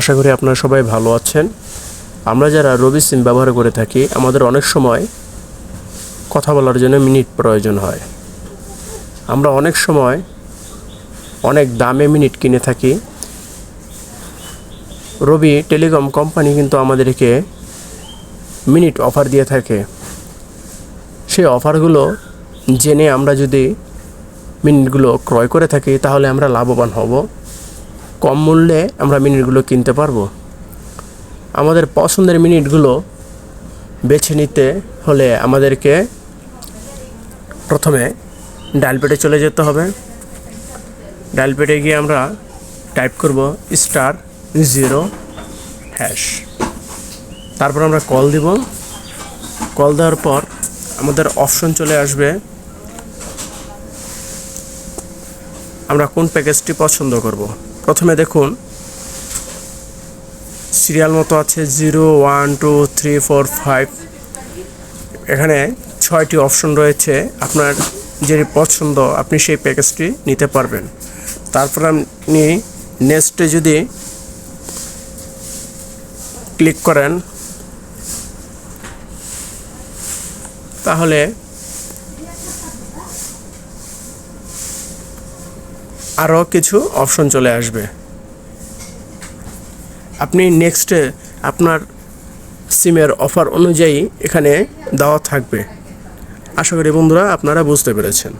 আশা করি আপনারা সবাই ভালো আছেন। আমরা যারা রবি সিম ব্যবহার করে থাকি, আমাদের অনেক সময় কথা বলার জন্য মিনিট প্রয়োজন হয়। আমরা অনেক সময় অনেক দামে মিনিট কিনে থাকি। রবি টেলিকম কোম্পানি কিন্তু আমাদেরকে মিনিট অফার দিয়ে থাকে। সেই অফারগুলো জেনে আমরা যদি মিনিটগুলো ক্রয় করে থাকি, তাহলে আমরা লাভবান হব। কম মূল্যে আমরা মিনিটগুলো কিনতে পারব। আমাদের পছন্দের মিনিটগুলো বেছে নিতে হলে আমাদেরকে প্রথমে ডায়াল পেটে চলে যেতে হবে। ডায়াল পেটে গিয়ে আমরা টাইপ করব স্টার জিরো হ্যাশ। তারপর আমরা কল দিব। কল দেওয়ার পর আমাদের অপশন চলে আসবে আমরা কোন প্যাকেজটি পছন্দ করব? প্রথমে দেখুন। সিরিয়াল মতো আছে zero, one, two, three, four, five. এখানে ছয়টি অপশন রয়েছে। আপনার যে পছন্দ, আপনি সেই প্যাকেজটি নিতে পারবেন। তারপর আপনি নেক্সটে যদি ক্লিক করেন, তাহলে আরও কিছু অপশন চলে আসবে। আপনি নেক্সটে আপনার সিমের অফার অনুযায়ী এখানে দেওয়া থাকবে। আশা করি বন্ধুরা আপনারা বুঝতে পেরেছেন।